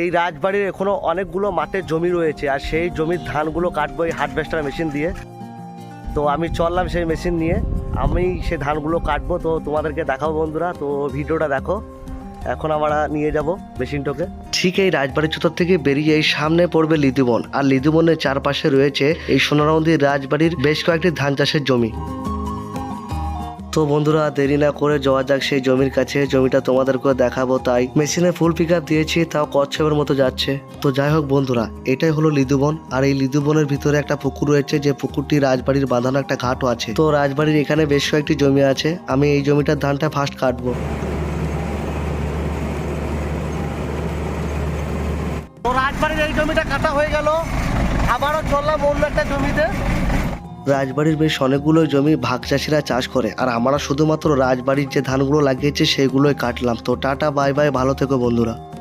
এই রাজবাড়ির এখনও অনেকগুলো মাঠের জমি রয়েছে আর সেই জমির ধানগুলো কাটবো এই হার্ভেস্টার মেশিন দিয়ে। তো আমি চললাম সেই মেশিন নিয়ে। আমি সেই ধানগুলো কাটবো, তো তোমাদেরকে দেখাবো বন্ধুরা। তো ভিডিওটা দেখো। এখন আমরা নিয়ে যাব মেশিনটাকে। ঠিক এই রাজবাড়ির চত্বর থেকে বেরিয়ে এই সামনে পড়বে লিদুবন। আর লিদুবনের চারপাশে রয়েছে এই সোনারন্দির রাজবাড়ির বেশ কয়েকটি ধান চাষের জমি। তো বন্ধুরা, দেরি না করে যাওয়া যাক সেই জমির কাছে। জমিটা তোমাদেরকে দেখাবো তাই। মেশিনে ফুল পিক দিয়েছি, তাও কচ্ছপের মতো যাচ্ছে। তো যাই হোক বন্ধুরা, এটাই হলো লিদুবন আর এই লিদুবনের ভিতরে একটা পুকুর রয়েছে, যে পুকুরটি রাজবাড়ির বাঁধানো একটা ঘাটও আছে। তো রাজবাড়ির এখানে বেশ কয়েকটি জমি আছে। আমি এই জমিটার ধানটা ফার্স্ট কাটবো। রাজবাড়ির এই জমিটা কাটা হয়ে গেল। আবারও চললাম অন্য একটা জমিতে। রাজবাড়ির বেশ অনেকগুলো জমি ভাগ চাষিরা চাষ করে, আর আমরা শুধুমাত্র রাজবাড়ির যে ধানগুলো লাগিয়েছে, সেগুলোই কাটলাম। তো টাটা, বাই বাই, ভালো থেকো বন্ধুরা।